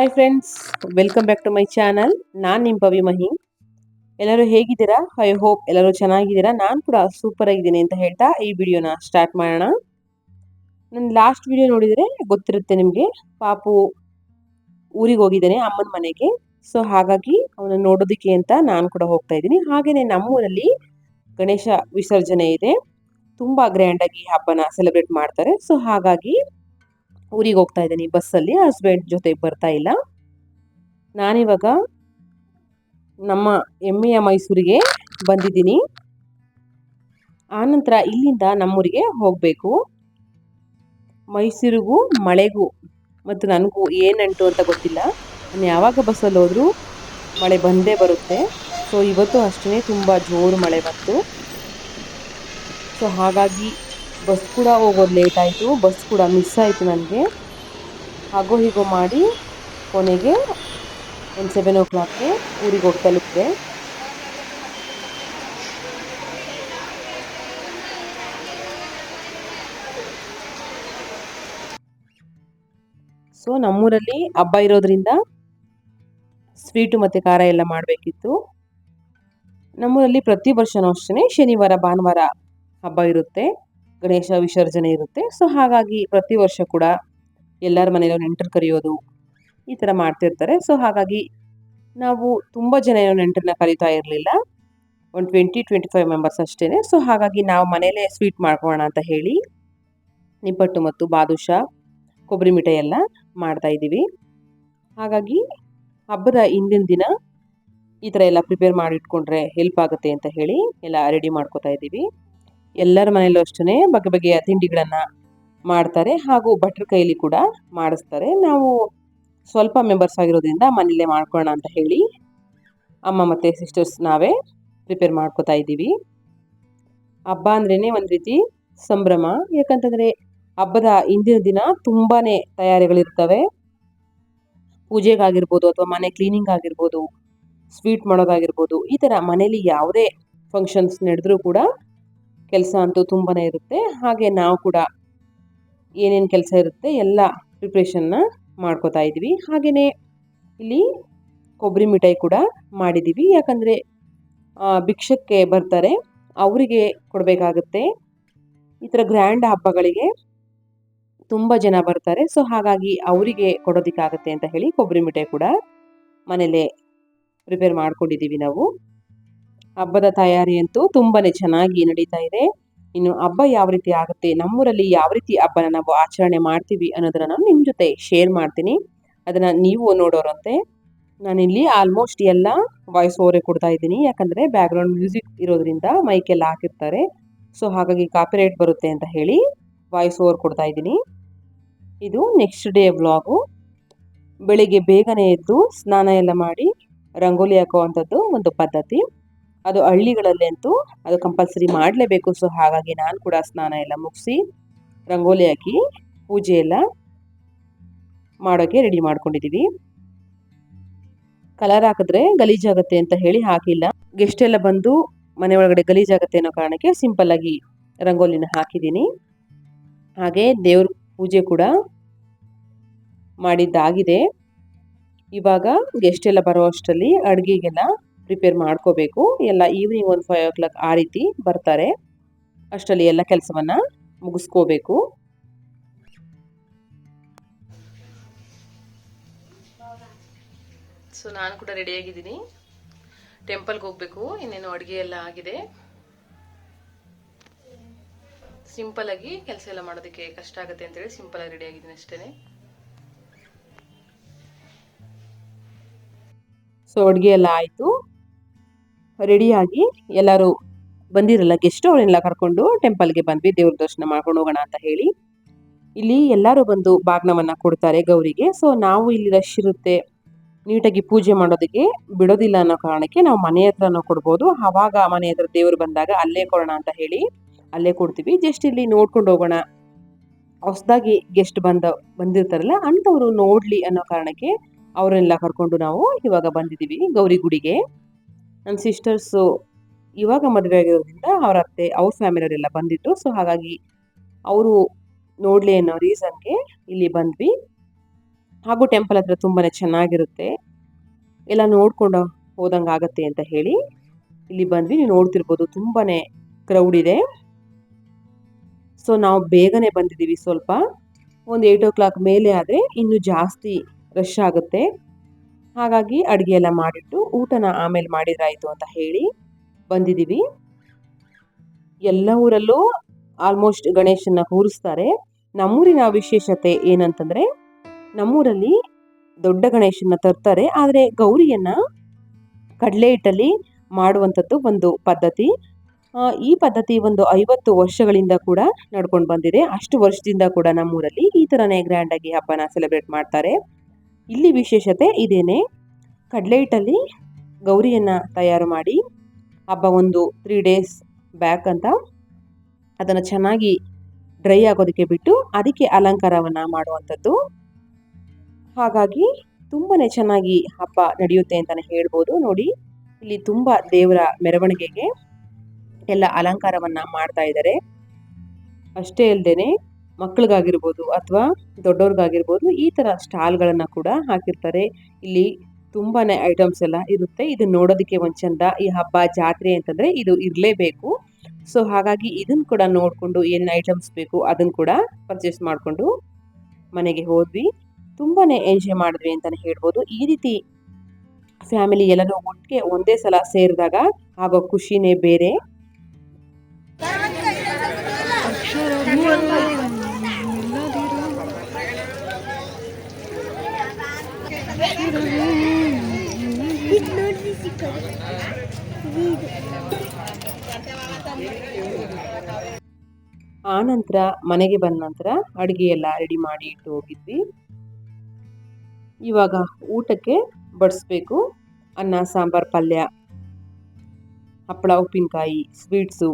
Hi friends welcome back to my channel ನಾನು ನಿಮ್ಮ ಪವಿ ಮಹಿ. ಎಲ್ಲರೂ ಹೇಗಿದ್ದೀರಾ? ಐ ಹೋಪ್ ಎಲ್ಲರೂ ಚೆನ್ನಾಗಿದ್ದೀರಾ. ನಾನು ಕೂಡ ಸೂಪರ್ ಆಗಿದ್ದೀನಿ ಅಂತ ಹೇಳ್ತಾ ಈ ವಿಡಿಯೋನ ಸ್ಟಾರ್ಟ್ ಮಾಡೋಣ. ನನ್ನ ಲಾಸ್ಟ್ ವಿಡಿಯೋ ನೋಡಿದರೆ ಗೊತ್ತಿರುತ್ತೆ ನಿಮಗೆ. ಪಾಪು ಊರಿಗೆ ಹೋಗಿದ್ದಾನೆ, ಅಮ್ಮನ ಮನೆಗೆ. ಸೊ ಹಾಗಾಗಿ ಅವನ ನೋಡೋದಕ್ಕೆ ಅಂತ ನಾನು ಕೂಡ ಹೋಗ್ತಾ ಇದ್ದೀನಿ. ಹಾಗೆಯೇ ನಮ್ಮೂರಲ್ಲಿ ಗಣೇಶ ವಿಸರ್ಜನೆ ಇದೆ. ತುಂಬ ಗ್ರ್ಯಾಂಡಾಗಿ ಹಬ್ಬನ ಸೆಲೆಬ್ರೇಟ್ ಮಾಡ್ತಾರೆ. ಸೊ ಹಾಗಾಗಿ ಊರಿಗೆ ಹೋಗ್ತಾ ಇದ್ದೀನಿ ಬಸ್ಸಲ್ಲಿ ಹಸ್ಬೆಂಡ್ ಜೊತೆ ಬರ್ತಾ ಇಲ್ಲ. ನಾನಿವಾಗ ನಮ್ಮ ಎಮ್ಮೆಯ ಮೈಸೂರಿಗೆ ಬಂದಿದ್ದೀನಿ. ಆನಂತರ ಇಲ್ಲಿಂದ ನಮ್ಮೂರಿಗೆ ಹೋಗಬೇಕು. ಮೈಸೂರಿಗೂ ಮಳೆಗೂ ಮತ್ತು ನನಗೂ ಏನಂಟು ಅಂತ ಗೊತ್ತಿಲ್ಲ. ನಾನು ಯಾವಾಗ ಬಸ್ಸಲ್ಲಿ ಹೋದರೂ ಮಳೆ ಬಂದೇ ಬರುತ್ತೆ. ಸೊ ಇವತ್ತು ಅಷ್ಟೇ ತುಂಬ ಜೋರು ಮಳೆ ಬಂತು. ಸೊ ಹಾಗಾಗಿ ಬಸ್ ಕೂಡ ಹೋಗೋದು ಲೇಟ್ ಆಯಿತು. ಬಸ್ ಕೂಡ ಮಿಸ್ ಆಯಿತು ನನಗೆ. ಹಾಗೋ ಹೀಗೋ ಮಾಡಿ ಕೊನೆಗೆ ಒಂದು ಸೆವೆನ್ ಓ ಕ್ಲಾಕ್ಗೆ ಊರಿಗೆ ಹೋಗಿ ತಲುಪಿದೆ. ಸೊ ನಮ್ಮೂರಲ್ಲಿ ಹಬ್ಬ ಇರೋದ್ರಿಂದ ಸ್ವೀಟು ಮತ್ತು ಖಾರ ಎಲ್ಲ ಮಾಡಬೇಕಿತ್ತು. ನಮ್ಮೂರಲ್ಲಿ ಪ್ರತಿ ವರ್ಷವೂ ಅಷ್ಟೇ ಶನಿವಾರ, ಭಾನುವಾರ ಹಬ್ಬ ಇರುತ್ತೆ. ಗಣೇಶ ವಿಸರ್ಜನೆ ಇರುತ್ತೆ. ಸೊ ಹಾಗಾಗಿ ಪ್ರತಿ ವರ್ಷ ಕೂಡ ಎಲ್ಲರ ಮನೆಯಲ್ಲೂ ನೆಂಟರು ಕರೆಯೋದು ಈ ಥರ ಮಾಡ್ತಿರ್ತಾರೆ. ಸೊ ಹಾಗಾಗಿ ನಾವು ತುಂಬ ಜನ ಏನೋ ನೆಂಟರನ್ನ ಕರಿತಾ ಇರಲಿಲ್ಲ. ಒಂದು ಟ್ವೆಂಟಿ ಟ್ವೆಂಟಿ ಫೈವ್ ಮೆಂಬರ್ಸ್ ಅಷ್ಟೇ ಸೊ ಹಾಗಾಗಿ ನಾವು ಮನೇಲೇ ಸ್ವೀಟ್ ಮಾಡ್ಕೊಳ್ಳೋಣ ಅಂತ ಹೇಳಿ ನಿಪ್ಪಟ್ಟು ಮತ್ತು ಬಾದುಷಾ, ಕೊಬ್ಬರಿ ಮಿಠಾಯಿ ಎಲ್ಲ ಮಾಡ್ತಾ ಇದ್ದೀವಿ. ಹಾಗಾಗಿ ಹಬ್ಬದ ಹಿಂದಿನ ದಿನ ಈ ಥರ ಎಲ್ಲ ಪ್ರಿಪೇರ್ ಮಾಡಿ ಇಟ್ಕೊಂಡ್ರೆ ಹೆಲ್ಪ್ ಆಗುತ್ತೆ ಅಂತ ಹೇಳಿ ಎಲ್ಲ ರೆಡಿ ಮಾಡ್ಕೋತಾ ಇದ್ದೀವಿ. ಎಲ್ಲರ ಮನೆಯಲ್ಲೂ ಅಷ್ಟೇ ಬಗೆ ಬಗೆಯ ತಿಂಡಿಗಳನ್ನು ಮಾಡ್ತಾರೆ ಹಾಗೂ ಭಟ್ರ ಕೈಲಿ ಕೂಡ ಮಾಡಿಸ್ತಾರೆ. ನಾವು ಸ್ವಲ್ಪ ಮೆಂಬರ್ಸ್ ಆಗಿರೋದ್ರಿಂದ ಮನೆಯಲ್ಲೇ ಮಾಡ್ಕೊಳ್ಳೋಣ ಅಂತ ಹೇಳಿ ಅಮ್ಮ ಮತ್ತು ಸಿಸ್ಟರ್ಸ್ ನಾವೇ ಪ್ರಿಪೇರ್ ಮಾಡ್ಕೋತಾ ಇದ್ದೀವಿ. ಹಬ್ಬ ಅಂದ್ರೇ ಒಂದು ರೀತಿ ಸಂಭ್ರಮ. ಯಾಕಂತಂದರೆ ಹಬ್ಬದ ಹಿಂದಿನ ದಿನ ತುಂಬಾ ತಯಾರಿಗಳಿರ್ತವೆ. ಪೂಜೆಗಾಗಿರ್ಬೋದು ಅಥವಾ ಮನೆ ಕ್ಲೀನಿಂಗ್ ಆಗಿರ್ಬೋದು ಸ್ವೀಟ್ ಮಾಡೋದಾಗಿರ್ಬೋದು, ಈ ಥರ ಮನೇಲಿ ಯಾವುದೇ ಫಂಕ್ಷನ್ಸ್ ನಡೆದ್ರೂ ಕೂಡ ಕೆಲಸ ಅಂತೂ ತುಂಬಾ ಇರುತ್ತೆ. ಹಾಗೆ ನಾವು ಕೂಡ ಏನೇನು ಕೆಲಸ ಇರುತ್ತೆ ಎಲ್ಲ ಪ್ರಿಪ್ರೇಷನ್ನ ಮಾಡ್ಕೋತಾ ಇದ್ವಿ. ಹಾಗೆಯೇ ಇಲ್ಲಿ ಕೊಬ್ಬರಿ ಮಿಠಾಯಿ ಕೂಡ ಮಾಡಿದ್ದೀವಿ ಯಾಕಂದರೆ ಭಿಕ್ಷಕ್ಕೆ ಬರ್ತಾರೆ. ಅವರಿಗೆ ಕೊಡಬೇಕಾಗುತ್ತೆ. ಈ ಥರ ಗ್ರ್ಯಾಂಡ್ ಹಬ್ಬಗಳಿಗೆ ತುಂಬ ಜನ ಬರ್ತಾರೆ. ಸೊ ಹಾಗಾಗಿ ಅವರಿಗೆ ಕೊಡೋದಕ್ಕಾಗತ್ತೆ ಅಂತ ಹೇಳಿ ಕೊಬ್ಬರಿ ಮಿಠಾಯಿ ಕೂಡ ಮನೇಲೆ ಪ್ರಿಪೇರ್ ಮಾಡ್ಕೊಂಡಿದ್ದೀವಿ ನಾವು. ಹಬ್ಬದ ತಯಾರಿ ಅಂತೂ ತುಂಬಾನೇ ಚೆನ್ನಾಗಿ ನಡೀತಾ ಇದೆ. ಇನ್ನು ಹಬ್ಬ ಯಾವ ರೀತಿ ಆಗುತ್ತೆ, ನಮ್ಮೂರಲ್ಲಿ ಯಾವ ರೀತಿ ಹಬ್ಬನ ನಾವು ಆಚರಣೆ ಮಾಡ್ತೀವಿ ಅನ್ನೋದನ್ನ ನಾನು ನಿಮ್ಮ ಜೊತೆ ಶೇರ್ ಮಾಡ್ತೀನಿ. ಅದನ್ನ ನೀವು ನೋಡೋರಂತೆ. ನಾನಿಲ್ಲಿ ಆಲ್ಮೋಸ್ಟ್ ಎಲ್ಲ ವಾಯ್ಸ್ ಓವರೇ ಕೊಡ್ತಾ ಇದ್ದೀನಿ. ಯಾಕಂದರೆ ಬ್ಯಾಕ್ಗ್ರೌಂಡ್ ಮ್ಯೂಸಿಕ್ ಇರೋದ್ರಿಂದ ಮೈಕೆಲ್ಲ ಹಾಕಿರ್ತಾರೆ. ಸೊ ಹಾಗಾಗಿ ಕಾಪಿರೈಟ್ ಬರುತ್ತೆ ಅಂತ ಹೇಳಿ ವಾಯ್ಸ್ ಓವರ್ ಕೊಡ್ತಾ ಇದ್ದೀನಿ. ಇದು ನೆಕ್ಸ್ಟ್ ಡೇ ವ್ಲಾಗು ಬೆಳಿಗ್ಗೆ ಬೇಗನೆ ಎದ್ದು ಸ್ನಾನ ಎಲ್ಲ ಮಾಡಿ ರಂಗೋಲಿ ಹಾಕುವಂಥದ್ದು ಒಂದು ಪದ್ಧತಿ. ಅದು ಹಳ್ಳಿಗಳಲ್ಲಿ ಅಂತೂ ಅದು ಕಂಪಲ್ಸರಿ ಮಾಡಲೇಬೇಕು. ಸೊ ಹಾಗಾಗಿ ನಾನು ಕೂಡ ಸ್ನಾನ ಎಲ್ಲ ಮುಗಿಸಿ, ರಂಗೋಲಿ ಹಾಕಿ, ಪೂಜೆ ಎಲ್ಲ ಮಾಡೋಕ್ಕೆ ರೆಡಿ ಮಾಡ್ಕೊಂಡಿದ್ದೀವಿ ಕಲರ್ ಹಾಕಿದ್ರೆ ಗಲೀಜಾಗುತ್ತೆ ಅಂತ ಹೇಳಿ ಹಾಕಿಲ್ಲ. ಗೆಸ್ಟ್ ಎಲ್ಲ ಬಂದು ಮನೆ ಒಳಗಡೆ ಗಲೀಜಾಗುತ್ತೆ ಅನ್ನೋ ಕಾರಣಕ್ಕೆ ಸಿಂಪಲ್ ಆಗಿ ರಂಗೋಲಿನ ಹಾಕಿದ್ದೀನಿ. ಹಾಗೆ ದೇವ್ರ ಪೂಜೆ ಕೂಡ ಮಾಡಿದ್ದಾಗಿದೆ. ಇವಾಗ ಗೆಸ್ಟ್ ಎಲ್ಲ ಬರೋ ಅಷ್ಟರಲ್ಲಿ ಅಡುಗೆಗೆಲ್ಲ ಪ್ರಿಪೇರ್ ಮಾಡ್ಕೋಬೇಕು. ಎಲ್ಲ ಈವ್ನಿಂಗ್ ಒಂದು ಫೈವ್ ಓ ಕ್ಲಾಕ್ ಆ ರೀತಿ ಬರ್ತಾರೆ. ಅಷ್ಟರಲ್ಲಿ ಎಲ್ಲ ಕೆಲಸವನ್ನು ಮುಗಿಸ್ಕೋಬೇಕು. ಸೊ ನಾನು ಕೂಡ ರೆಡಿಯಾಗಿದ್ದೀನಿ ಟೆಂಪಲ್ಗೆ ಹೋಗಬೇಕು. ಇನ್ನೇನು ಅಡುಗೆ ಎಲ್ಲ ಆಗಿದೆ. ಸಿಂಪಲ್ ಆಗಿ ಕೆಲಸ ಎಲ್ಲ ಮಾಡೋದಕ್ಕೆ ಕಷ್ಟ ಆಗುತ್ತೆ ಅಂತೇಳಿ ಸಿಂಪಲ್ ಆಗಿ ರೆಡಿ ಆಗಿದ್ದೀನಿ ಅಷ್ಟೇ ಸೊ ಅಡುಗೆ ಎಲ್ಲ ಆಯಿತು. ರೆಡಿಯಾಗಿ ಎಲ್ಲರೂ ಬಂದಿರಲ್ಲ ಗೆಸ್ಟ್ ಅವರೆಲ್ಲ ಕರ್ಕೊಂಡು ಟೆಂಪಲ್ಗೆ ಬಂದ್ವಿ, ದೇವ್ರ ದರ್ಶನ ಮಾಡ್ಕೊಂಡು ಹೋಗೋಣ ಅಂತ ಹೇಳಿ. ಇಲ್ಲಿ ಎಲ್ಲರೂ ಬಂದು ಬಾಗ್ನವನ್ನ ಕೊಡ್ತಾರೆ ಗೌರಿಗೆ. ಸೊ ನಾವು ಇಲ್ಲಿ ರಶ್ ಇರುತ್ತೆ. ನೀಟಾಗಿ ಪೂಜೆ ಮಾಡೋದಕ್ಕೆ ಬಿಡೋದಿಲ್ಲ ಅನ್ನೋ ಕಾರಣಕ್ಕೆ ನಾವು ಮನೆ ಹತ್ರನೂ ಕೊಡ್ಬೋದು. ಆವಾಗ ಮನೆ ಹತ್ರ ದೇವರು ಬಂದಾಗ ಅಲ್ಲೇ ಕೊಡೋಣ ಅಂತ ಹೇಳಿ ಅಲ್ಲೇ ಕೊಡ್ತೀವಿ. ಜಸ್ಟ್ ಇಲ್ಲಿ ನೋಡ್ಕೊಂಡು ಹೋಗೋಣ. ಹೊಸದಾಗಿ ಗೆಸ್ಟ್ ಬಂದ, ಬಂದಿರ್ತಾರಲ್ಲ ಅಂಥವ್ರು ನೋಡಲಿ ಅನ್ನೋ ಕಾರಣಕ್ಕೆ ಅವರೆಲ್ಲ ಕರ್ಕೊಂಡು ನಾವು ಇವಾಗ ಬಂದಿದ್ದೀವಿ ಗೌರಿ ಗುಡಿಗೆ. ನನ್ನ ಸಿಸ್ಟರ್ಸು ಇವಾಗ ಮದುವೆ ಆಗಿರೋದ್ರಿಂದ ಅವ್ರ ಅತ್ತೆ, ಅವ್ರ ಫ್ಯಾಮಿಲಿಯವರೆಲ್ಲ ಬಂದಿತ್ತು ಸೊ ಹಾಗಾಗಿ ಅವರು ನೋಡಲಿ ಅನ್ನೋ ರೀಸನ್ಗೆ ಇಲ್ಲಿ ಬಂದ್ವಿ. ಹಾಗೂ ಟೆಂಪಲ್ ಹತ್ರ ತುಂಬಾ ಚೆನ್ನಾಗಿರುತ್ತೆ. ಎಲ್ಲ ನೋಡ್ಕೊಂಡು ಹೋದಂಗೆ ಆಗತ್ತೆ ಅಂತ ಹೇಳಿ ಇಲ್ಲಿ ಬಂದ್ವಿ. ನೀವು ನೋಡ್ತಿರ್ಬೋದು ತುಂಬಾ ಕ್ರೌಡ್ ಇದೆ. ಸೊ ನಾವು ಬೇಗನೆ ಬಂದಿದ್ದೀವಿ ಸ್ವಲ್ಪ. ಒಂದು ಏಯ್ಟ್ ಓ ಕ್ಲಾಕ್ ಮೇಲೆ ಆದರೆ ಇನ್ನೂ ಜಾಸ್ತಿ ರಶ್ ಆಗುತ್ತೆ. ಹಾಗಾಗಿ ಅಡುಗೆ ಎಲ್ಲ ಮಾಡಿಟ್ಟು ಊಟನ ಆಮೇಲೆ ಮಾಡಿದ್ರಾಯ್ತು ಅಂತ ಹೇಳಿ ಬಂದಿದ್ದೀವಿ ಎಲ್ಲ ಊರಲ್ಲೂ ಆಲ್ಮೋಸ್ಟ್ ಗಣೇಶನ ಕೂರಿಸ್ತಾರೆ. ನಮ್ಮೂರಿನ ವಿಶೇಷತೆ ಏನಂತಂದರೆ, ನಮ್ಮೂರಲ್ಲಿ ದೊಡ್ಡ ಗಣೇಶನ ತರ್ತಾರೆ, ಆದರೆ ಗೌರಿಯನ್ನು ಕಡಲೆ ಹಿಟ್ಟಲ್ಲಿ ಮಾಡುವಂಥದ್ದು ಒಂದು ಪದ್ಧತಿ. ಈ ಪದ್ಧತಿ ಒಂದು ಐವತ್ತು ವರ್ಷಗಳಿಂದ ಕೂಡ ನಡ್ಕೊಂಡು ಬಂದಿದೆ. ಅಷ್ಟು ವರ್ಷದಿಂದ ಕೂಡ ನಮ್ಮೂರಲ್ಲಿ ಈ ಥರನೇ ಗ್ರ್ಯಾಂಡಾಗಿ ಹಬ್ಬನ ಸೆಲೆಬ್ರೇಟ್ ಮಾಡ್ತಾರೆ. ಇಲ್ಲಿ ವಿಶೇಷತೆ ಇದೇನೆ. ಕಡಲೆ ಹಿಟ್ಟಲ್ಲಿ ಗೌರಿಯನ್ನು ತಯಾರು ಮಾಡಿ ಹಬ್ಬ ಒಂದು ತ್ರೀ ಡೇಸ್ ಬ್ಯಾಕ್ ಅಂತ ಅದನ್ನು ಚೆನ್ನಾಗಿ ಡ್ರೈ ಆಗೋದಕ್ಕೆ ಬಿಟ್ಟು ಅದಕ್ಕೆ ಅಲಂಕಾರವನ್ನು ಮಾಡುವಂಥದ್ದು. ಹಾಗಾಗಿ ತುಂಬಾ ಚೆನ್ನಾಗಿ ಹಬ್ಬ ನಡೆಯುತ್ತೆ ಅಂತಲೇ ಹೇಳ್ಬೋದು. ನೋಡಿ, ಇಲ್ಲಿ ತುಂಬ ದೇವರ ಮೆರವಣಿಗೆಗೆ ಎಲ್ಲ ಅಲಂಕಾರವನ್ನು ಮಾಡ್ತಾ ಇದ್ದಾರೆ. ಅಷ್ಟೇ ಅಲ್ಲದೆ ಮಕ್ಕಳಿಗಾಗಿರ್ಬೋದು ಅಥವಾ ದೊಡ್ಡವ್ರಿಗಾಗಿರ್ಬೋದು ಈ ಥರ ಸ್ಟಾಲ್ಗಳನ್ನು ಕೂಡ ಹಾಕಿರ್ತಾರೆ. ಇಲ್ಲಿ ತುಂಬಾ ಐಟಮ್ಸ್ ಎಲ್ಲ ಇರುತ್ತೆ. ಇದು ನೋಡೋದಕ್ಕೆ ಒಂದು ಚಂದ ಈ ಹಬ್ಬ, ಜಾತ್ರೆ ಅಂತಂದರೆ ಇದು ಇರಲೇಬೇಕು. ಸೊ, ಹಾಗಾಗಿ ಇದನ್ನು ಕೂಡ ನೋಡಿಕೊಂಡು ಏನು ಐಟಮ್ಸ್ ಬೇಕು ಅದನ್ನು ಕೂಡ ಪರ್ಚೇಸ್ ಮಾಡಿಕೊಂಡು ಮನೆಗೆ ಹೋದ್ವಿ. ತುಂಬಾ ಎಂಜಾಯ್ ಮಾಡಿದ್ವಿ ಅಂತಲೇ ಹೇಳ್ಬೋದು. ಈ ರೀತಿ ಫ್ಯಾಮಿಲಿ ಎಲ್ಲರೂ ಒಟ್ಟಿಗೆ ಒಂದೇ ಸಲ ಸೇರಿದಾಗ ಆಗೋ ಖುಷಿನೇ ಬೇರೆ. ಆ ನಂತರ ಮನೆಗೆ ಬಂದ ನಂತರ ಅಡುಗೆ ಎಲ್ಲ ರೆಡಿ ಮಾಡಿ ಇಟ್ಟು ಹೋಗಿದ್ವಿ. ಇವಾಗ ಊಟಕ್ಕೆ ಬಡಿಸ್ಬೇಕು. ಅನ್ನ, ಸಾಂಬಾರು, ಪಲ್ಯ, ಹಪ್ಪಳ, ಉಪ್ಪಿನಕಾಯಿ ಸ್ವೀಟ್ಸು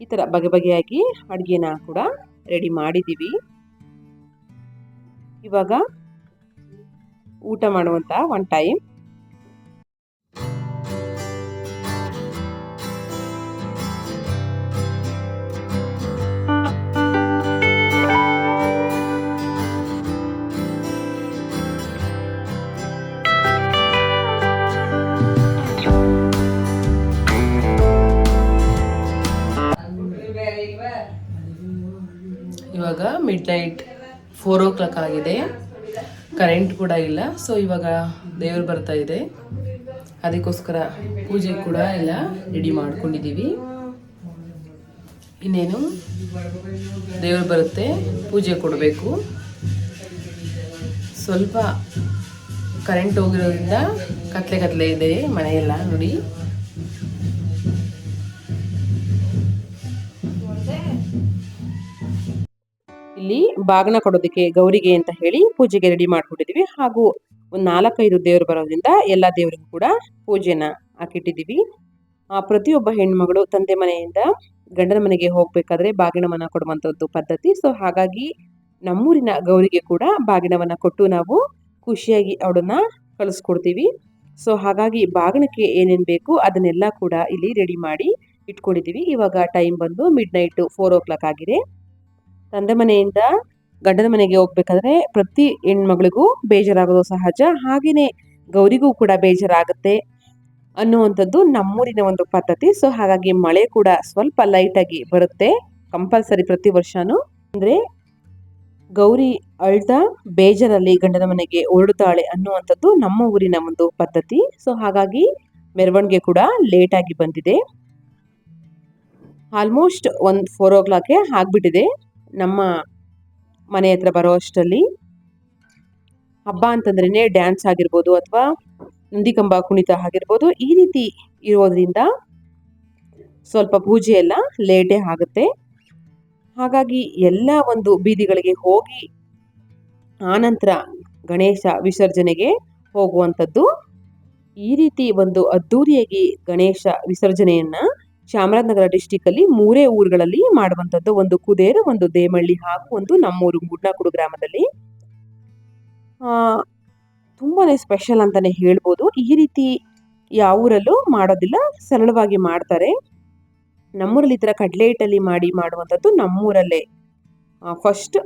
ಈ ಥರ ಬಗೆ ಬಗೆಯಾಗಿ ಅಡುಗೆನ ಕೂಡ ರೆಡಿ ಮಾಡಿದ್ದೀವಿ ಇವಾಗ ಊಟ ಮಾಡುವಂಥ ಒನ್ ಟೈಮ್ ಇವಾಗ midnight four o'clock ಆಗಿದೆ. ಕರೆಂಟ್ ಕೂಡ ಇಲ್ಲ. ಸೊ ಇವಾಗ ದೇವರು ಬರ್ತಾ ಇದೆ. ಅದಕ್ಕೋಸ್ಕರ ಪೂಜೆ ಕೂಡ ಎಲ್ಲ ರೆಡಿ ಮಾಡ್ಕೊಂಡಿದ್ದೀವಿ ಇನ್ನೇನು? ದೇವರು ಬರುತ್ತೆ, ಪೂಜೆ ಕೊಡಬೇಕು. ಸ್ವಲ್ಪ ಕರೆಂಟ್ ಹೋಗಿರೋದ್ರಿಂದ ಕತ್ಲೆ ಕತ್ಲೆ ಇದೆ ಮನೆಯೆಲ್ಲ ನೋಡಿ. ಇಲ್ಲಿ ಬಾಗಿನ ಕೊಡೋದಕ್ಕೆ ಗೌರಿಗೆ ಅಂತ ಹೇಳಿ ಪೂಜೆಗೆ ರೆಡಿ ಮಾಡ್ಕೊಂಡಿದೀವಿ. ಹಾಗೂ ಒಂದು ನಾಲ್ಕೈದು ದೇವರು ಬರೋದ್ರಿಂದ ಎಲ್ಲ ದೇವರಿಗೂ ಕೂಡ ಪೂಜೆನ ಹಾಕಿಟ್ಟಿದ್ದೀವಿ ಪ್ರತಿಯೊಬ್ಬ ಹೆಣ್ಮಗಳು ತಂದೆ ಮನೆಯಿಂದ ಗಂಡನ ಮನೆಗೆ ಹೋಗಬೇಕಾದ್ರೆ ಬಾಗಿಣವನ್ನು ಕೊಡುವಂಥದ್ದು ಪದ್ಧತಿ. ಸೊ ಹಾಗಾಗಿ ನಮ್ಮೂರಿನ ಗೌರಿಗೆ ಕೂಡ ಬಾಗಿಣವನ್ನು ಕೊಟ್ಟು ನಾವು ಖುಷಿಯಾಗಿ ಅವಳನ್ನ ಕಳಿಸ್ಕೊಡ್ತೀವಿ. ಸೊ ಹಾಗಾಗಿ ಬಾಗಿಣಕ್ಕೆ ಏನೇನು ಬೇಕು ಅದನ್ನೆಲ್ಲ ಕೂಡ ಇಲ್ಲಿ ರೆಡಿ ಮಾಡಿ ಇಟ್ಕೊಂಡಿದ್ದೀವಿ ಇವಾಗ ಟೈಮ್ ಬಂದು midnight four o'clock ಆಗಿದೆ. ತಂದೆ ಮನೆಯಿಂದ ಗಂಡನ ಮನೆಗೆ ಹೋಗ್ಬೇಕಾದ್ರೆ ಪ್ರತಿ ಹೆಣ್ಮಗಳಿಗೂ ಬೇಜಾರಾಗೋದು ಸಹಜ. ಹಾಗೆಯೇ ಗೌರಿಗೂ ಕೂಡ ಬೇಜಾರಾಗುತ್ತೆ ಅನ್ನುವಂಥದ್ದು ನಮ್ಮೂರಿನ ಒಂದು ಪದ್ಧತಿ. ಸೊ ಹಾಗಾಗಿ ಮಳೆ ಕೂಡ ಸ್ವಲ್ಪ ಲೈಟಾಗಿ ಬರುತ್ತೆ ಕಂಪಲ್ಸರಿ ಪ್ರತಿ ವರ್ಷನೂ. ಅಂದರೆ ಗೌರಿ ಅಳ್ತಾ ಬೇಜಾರಲ್ಲಿ ಗಂಡನ ಮನೆಗೆ ಓಡುತ್ತಾಳೆ ಅನ್ನುವಂಥದ್ದು ನಮ್ಮ ಊರಿನ ಒಂದು ಪದ್ಧತಿ. ಸೊ ಹಾಗಾಗಿ ಮೆರವಣಿಗೆ ಕೂಡ ಲೇಟಾಗಿ ಬಂದಿದೆ. ಆಲ್ಮೋಸ್ಟ್ ಒಂದು ಫೋರ್ ಓ ಕ್ಲಾಕ್ಗೆ ಆಗ್ಬಿಟ್ಟಿದೆ. ನಮ್ಮ ಮನೆ ಹತ್ರ ಬರೋ ಅಷ್ಟರಲ್ಲಿ ಹಬ್ಬ ಅಂತಂದ್ರೇ ಡ್ಯಾನ್ಸ್ ಆಗಿರ್ಬೋದು ಅಥವಾ ನಂದಿಕಂಬ ಕುಣಿತ ಆಗಿರ್ಬೋದು ಈ ರೀತಿ ಇರೋದ್ರಿಂದ ಸ್ವಲ್ಪ ಪೂಜೆ ಎಲ್ಲ ಲೇಟೇ ಆಗುತ್ತೆ. ಹಾಗಾಗಿ ಎಲ್ಲ ಒಂದು ಬೀದಿಗಳಿಗೆ ಹೋಗಿ ಆನಂತರ ಗಣೇಶ ವಿಸರ್ಜನೆಗೆ ಹೋಗುವಂಥದ್ದು ಈ ರೀತಿ ಒಂದು ಅದ್ಧೂರಿಯಾಗಿ ಗಣೇಶ ವಿಸರ್ಜನೆಯನ್ನ ಚಾಮರಾಜನಗರ ಡಿಸ್ಟಿಕ್ ಅಲ್ಲಿ ಮೂರೇ ಊರುಗಳಲ್ಲಿ ಮಾಡುವಂತದ್ದು ಒಂದು ಕುದೇರು, ಒಂದು ದೇಮಳ್ಳಿ ಹಾಗೂ ಒಂದು ನಮ್ಮೂರು ಗುಡ್ನಾಕುಡು ಗ್ರಾಮದಲ್ಲಿ. ತುಂಬಾನೇ ಸ್ಪೆಷಲ್ ಅಂತಾನೆ ಹೇಳ್ಬೋದು. ಈ ರೀತಿ ಯಾವ ಊರಲ್ಲೂ ಮಾಡೋದಿಲ್ಲ. ಸರಳವಾಗಿ ಮಾಡ್ತಾರೆ. ನಮ್ಮೂರಲ್ಲಿ ಈ ಥರ ಕಡಲೆ ಹಿಟ್ಟಲ್ಲಿ ಮಾಡಿ ಮಾಡುವಂಥದ್ದು ನಮ್ಮೂರಲ್ಲೇ. ಫಸ್ಟ್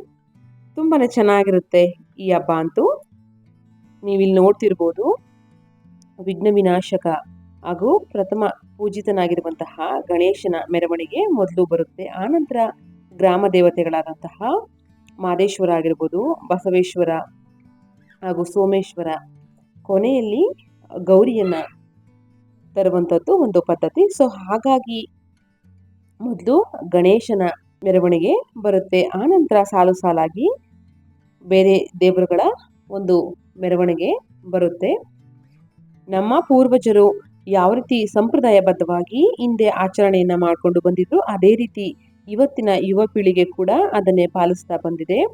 ತುಂಬಾನೇ ಚೆನ್ನಾಗಿರುತ್ತೆ ಈ ಹಬ್ಬ ಅಂತೂ. ನೀವಿಲ್ಲಿ ನೋಡ್ತಿರ್ಬೋದು. ವಿಘ್ನ ವಿನಾಶಕ. ಹಾಗೂ ಪ್ರಥಮ ಪೂಜಿತನಾಗಿರುವಂತಹ ಗಣೇಶನ ಮೆರವಣಿಗೆ ಮೊದಲು ಬರುತ್ತೆ. ಆನಂತರ ಗ್ರಾಮ ದೇವತೆಗಳಾದಂತಹ ಮಾದೇಶ್ವರ ಆಗಿರ್ಬೋದು, ಬಸವೇಶ್ವರ ಹಾಗೂ ಸೋಮೇಶ್ವರ ಕೊನೆಯಲ್ಲಿ ಗೌರಿಯನ್ನ ತರುವಂಥದ್ದು ಒಂದು ಪದ್ಧತಿ. ಸೊ ಹಾಗಾಗಿ ಮೊದಲು ಗಣೇಶನ ಮೆರವಣಿಗೆ ಬರುತ್ತೆ. ಆನಂತರ ಸಾಲು ಸಾಲಾಗಿ ಬೇರೆ ದೇವರುಗಳ ಒಂದು ಮೆರವಣಿಗೆ ಬರುತ್ತೆ. ನಮ್ಮ ಪೂರ್ವಜರು ಯಾವ ರೀತಿ ಸಂಪ್ರದಾಯಬದ್ಧವಾಗಿ ಹಿಂದೆ ಆಚರಣೆಯನ್ನ ಮಾಡಿಕೊಂಡು ಬಂದಿದ್ರು ಅದೇ ರೀತಿ ಇವತ್ತಿನ ಯುವ ಪೀಳಿಗೆ ಕೂಡ ಅದನ್ನೇ ಪಾಲಿಸ್ತಾ ಬಂದಿದೆ.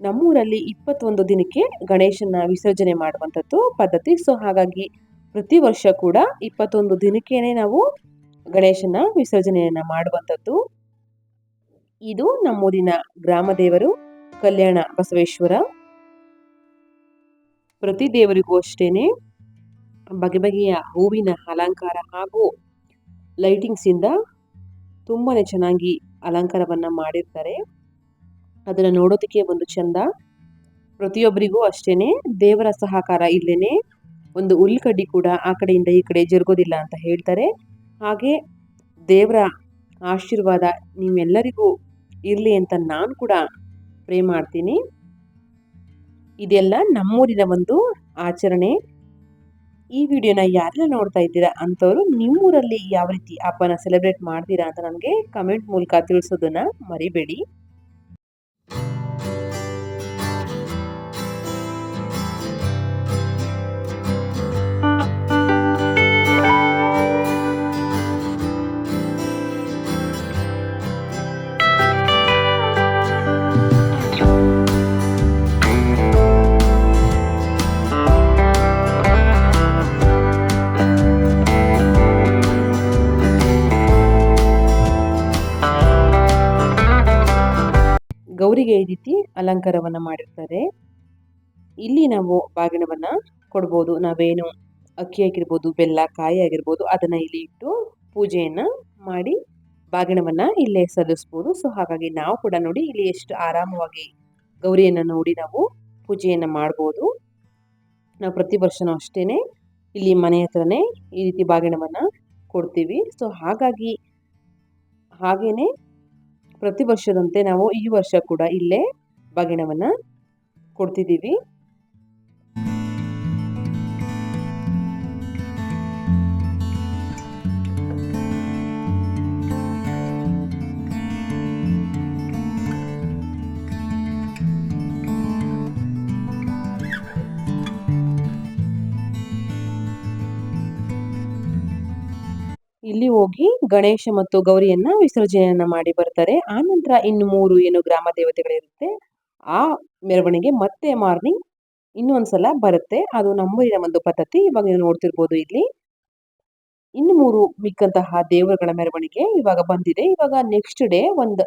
ನಮ್ಮೂರಲ್ಲಿ ಇಪ್ಪತ್ತೊಂದು ದಿನಕ್ಕೆ ಗಣೇಶನ ವಿಸರ್ಜನೆ ಮಾಡುವಂಥದ್ದು ಪದ್ಧತಿ. ಸೊ, ಹಾಗಾಗಿ ಪ್ರತಿ ವರ್ಷ ಕೂಡ ಇಪ್ಪತ್ತೊಂದು ದಿನಕ್ಕೇನೆ ನಾವು ಗಣೇಶನ ವಿಸರ್ಜನೆಯನ್ನ ಮಾಡುವಂಥದ್ದು. ಇದು ನಮ್ಮೂರಿನ ಗ್ರಾಮ ದೇವರು ಕಲ್ಯಾಣ ಬಸವೇಶ್ವರ. ಪ್ರತಿ ದೇವರಿಗೂ ಅಷ್ಟೇನೆ. ಬಗೆ ಬಗೆಯ ಹೂವಿನ ಅಲಂಕಾರ ಹಾಗೂ ಲೈಟಿಂಗ್ಸ್ ಇಂದ ತುಂಬಾನೇ ಚೆನ್ನಾಗಿ ಅಲಂಕಾರವನ್ನ ಮಾಡಿರ್ತಾರೆ. ಅದನ್ನ ನೋಡೋದಕ್ಕೆ ಒಂದು ಚಂದ. ಪ್ರತಿಯೊಬ್ಬರಿಗೂ ಅಷ್ಟೇನೆ ದೇವರ ಸಹಕಾರ ಇಲ್ಲೇನೆ ಒಂದು ಹುಲ್ಕಡ್ಡಿ ಕೂಡ ಆ ಕಡೆಯಿಂದ ಈ ಕಡೆ ಜರುಗೋದಿಲ್ಲ ಅಂತ ಹೇಳ್ತಾರೆ. ಹಾಗೆ ದೇವರ ಆಶೀರ್ವಾದ ನಿಮ್ಮೆಲ್ಲರಿಗೂ ಇರಲಿ ಅಂತ ನಾನು ಕೂಡ ಪ್ರೇ ಮಾಡ್ತೀನಿ. ಇದೆಲ್ಲ ನಮ್ಮೂರಿನ ಒಂದು ಆಚರಣೆ. ಈ ವಿಡಿಯೋನ ಯಾರೆಲ್ಲ ನೋಡ್ತಾ ಇದ್ದೀರಾ ಅಂಥವ್ರು ನಿಮ್ಮೂರಲ್ಲಿ ಯಾವ ರೀತಿ ಹಬ್ಬನ ಸೆಲೆಬ್ರೇಟ್ ಮಾಡ್ತೀರಾ ಅಂತ ನನಗೆ ಕಮೆಂಟ್ ಮೂಲಕ ತಿಳಿಸೋದನ್ನ ಮರಿಬೇಡಿ. ಈ ರೀತಿ ಅಲಂಕಾರವನ್ನ ಮಾಡಿರ್ತಾರೆ. ಇಲ್ಲಿ ನಾವು ಬಾಗಿನವನ್ನು ಕೊಡ್ಬೋದು. ನಾವೇನು ಅಕ್ಕಿ ಆಗಿರ್ಬೋದು, ಬೆಲ್ಲ, ಕಾಯಿ ಆಗಿರ್ಬೋದು, ಅದನ್ನ ಇಲ್ಲಿ ಇಟ್ಟು ಪೂಜೆಯನ್ನು ಮಾಡಿ ಬಾಗಿಣವನ್ನ ಇಲ್ಲೇ ಸಲ್ಲಿಸ್ಬೋದು. ಸೊ, ಹಾಗಾಗಿ ನಾವು ಕೂಡ ನೋಡಿ ಇಲ್ಲಿ ಎಷ್ಟು ಆರಾಮವಾಗಿ ಗೌರಿಯನ್ನ ನೋಡಿ ನಾವು ಪೂಜೆಯನ್ನು ಮಾಡ್ಬೋದು. ನಾವು ಪ್ರತಿ ವರ್ಷನೂ ಅಷ್ಟೇನೆ ಇಲ್ಲಿ ಮನೆ ಹತ್ರನೇ ಈ ರೀತಿ ಬಾಗಿಣವನ್ನ ಕೊಡ್ತೀವಿ. ಸೊ, ಹಾಗಾಗಿ ಹಾಗೇನೆ ಪ್ರತಿ ವರ್ಷದಂತೆ ನಾವು ಈ ವರ್ಷ ಕೂಡ ಇಲ್ಲೇ ಬಾಗಿಣವನ್ನ ಕೊಡ್ತಿದ್ದೀವಿ. ಇಲ್ಲಿ ಹೋಗಿ ಗಣೇಶ ಮತ್ತು ಗೌರಿಯನ್ನ ವಿಸರ್ಜನೆಯನ್ನ ಮಾಡಿ ಬರ್ತಾರೆ. ಆ ನಂತರ ಇನ್ನು ಮೂರು ಏನು ಗ್ರಾಮ ದೇವತೆಗಳಿರುತ್ತೆ. ಆ ಮೆರವಣಿಗೆ ಮತ್ತೆ ಮಾರ್ನಿಂಗ್ ಇನ್ನೊಂದ್ಸಲ ಬರುತ್ತೆ. ಅದು ನಮ್ಮೂರಿನ ಒಂದು ಪದ್ಧತಿ. ಇವಾಗ ನೀವು ನೋಡ್ತಿರ್ಬೋದು ಇಲ್ಲಿ. ಇನ್ನು ಮೂರು ಮಿಕ್ಕಂತಹ ದೇವರುಗಳ ಮೆರವಣಿಗೆ ಇವಾಗ ಬಂದಿದೆ. ಇವಾಗ ನೆಕ್ಸ್ಟ್ ಡೇ ಒಂದು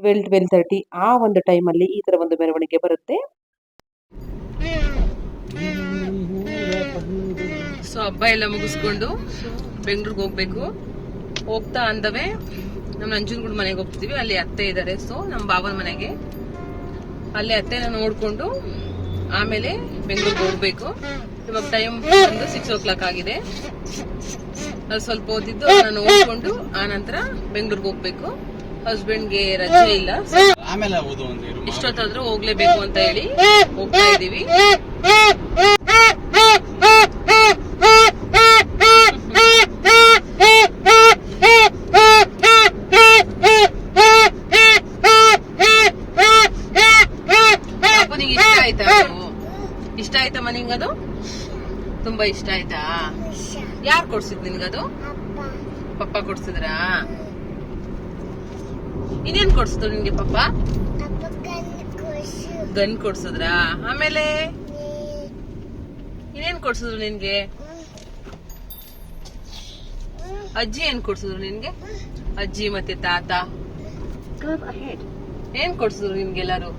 ಟ್ವೆಲ್ ಟ್ವೆಲ್ ತರ್ಟಿ ಆ ಒಂದು ಟೈಮಲ್ಲಿ ಈ ತರ ಒಂದು ಮೆರವಣಿಗೆ ಬರುತ್ತೆ. ಸೊ ಹಬ್ಬ ಎಲ್ಲ ಮುಗಿಸ್ಕೊಂಡು ಬೆಂಗಳೂರಿಗೆ ಹೋಗ್ಬೇಕು. ಹೋಗ್ತಾ ಅಂದವೇ ನಮ್ಮ ನಂಜನಗೂಡು ಮನೆಗೆ ಹೋಗ್ತೀವಿ ಅಲ್ಲಿ ಅತ್ತೆ ಇದ್ದಾರೆ ಸೊ ನಮ್ಮ ಬಾಬನ ಮನೆಗೆ. ಅಲ್ಲಿ ಅತ್ತೆನ ನೋಡ್ಕೊಂಡು ಆಮೇಲೆ ಬೆಂಗಳೂರಿಗೆ ಹೋಗ್ಬೇಕು. ಇವಾಗ ಟೈಮ್ ಬಂದು ಸಿಕ್ಸ್ ಓ ಕ್ಲಾಕ್ ಆಗಿದೆ. ಅದು ಸ್ವಲ್ಪ ಓದಿದ್ದು ಅದನ್ನ ನೋಡ್ಕೊಂಡು ಆ ನಂತರ ಬೆಂಗಳೂರಿಗೆ ಹೋಗ್ಬೇಕು. ಹಸ್ಬೆಂಡ್ಗೆ ರಜೆ ಇಲ್ಲ. ಇಷ್ಟೊತ್ತಾದ್ರೂ ಹೋಗ್ಲೇಬೇಕು ಅಂತ ಹೇಳಿ ಹೋಗ್ತಾ ಇದೀವಿ ಪಾಪು ನಿಂಗೆ ಇಷ್ಟ ಆಯ್ತಾ ಅದು? ಇಷ್ಟ ಆಯ್ತಮ್ಮ ನಿಂಗದು ತುಂಬಾ ಇಷ್ಟ ಆಯ್ತಾ ಯಾರು ಕೊಡ್ಸಿದ್ ನಿನ್ಗದು ಪಪ್ಪ ಕೊಡ್ಸಿದ್ರಾ? ಇನ್ನೇನ್ ಕೊಡ್ಸಿದ್ರು ನಿನ್ಗೆ ಪಪ್ಪ? ಗನ್ ಕೊಡ್ಸಿದ್ರಾ? ಆಮೇಲೆ? ಇನ್ನೇನ್ ಕೊಡ್ಸಿದ್ರು ನಿನ್ಗೆ? ಅಜ್ಜಿ ಏನ್ ಕೊಡ್ಸಿದ್ರು ನಿನ್ಗೆ? ಅಜ್ಜಿ ಮತ್ತೆ ತಾತ. ಏನ್ ಕೊಡ್ಸಿದ್ರು ನಿನ್ಗೆಲ್ಲರೂ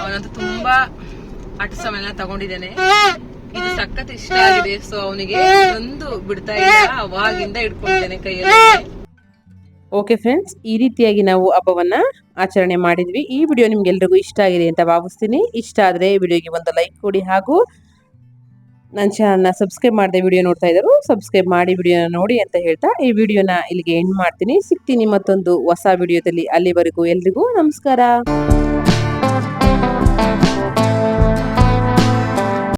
ಅವನಂತೂ ತುಂಬಾ ಸಾಮಾನೆಲ್ಲ ತಗೊಂಡಿದ್ದೇನೆ. ಇದು ಸಖತ್ ಇಷ್ಟ ಆಗಿದೆ. ಸೊ ಅವನಿಗೆ ಒಂದು ಬಿಡ್ತಾ ಇಲ್ಲ. ಅವಾಗಿಂದ ಇಟ್ಕೊಂಡಿದ್ದೇನೆ ಕೈಯಲ್ಲಿ. ಓಕೆ ಫ್ರೆಂಡ್ಸ್ ಈ ರೀತಿಯಾಗಿ ನಾವು ಹಬ್ಬವನ್ನ ಆಚರಣೆ ಮಾಡಿದ್ವಿ. ಈ ವಿಡಿಯೋ ನಿಮ್ಗೆಲ್ರಿಗೂ ಇಷ್ಟ ಆಗಿದೆ ಅಂತ ಭಾವಿಸ್ತೀನಿ. ಇಷ್ಟ ಆದರೆ ವಿಡಿಯೋಗೆ ಒಂದು ಲೈಕ್ ಕೊಡಿ ಹಾಗೂ ನನ್ನ ಚಾನಲ್ನ ಸಬ್ಸ್ಕ್ರೈಬ್ ಮಾಡದೆ ವಿಡಿಯೋ ನೋಡ್ತಾ ಇದ್ದರು ಸಬ್ಸ್ಕ್ರೈಬ್ ಮಾಡಿ ವಿಡಿಯೋನ ನೋಡಿ ಅಂತ ಹೇಳ್ತಾ ಈ ವಿಡಿಯೋನ ಇಲ್ಲಿಗೆ ಎಂಡ್ ಮಾಡ್ತೀನಿ. ಸಿಗ್ತೀನಿ ಮತ್ತೊಂದು ಹೊಸ ವಿಡಿಯೋದಲ್ಲಿ ಅಲ್ಲಿವರೆಗೂ ಎಲ್ರಿಗೂ ನಮಸ್ಕಾರ.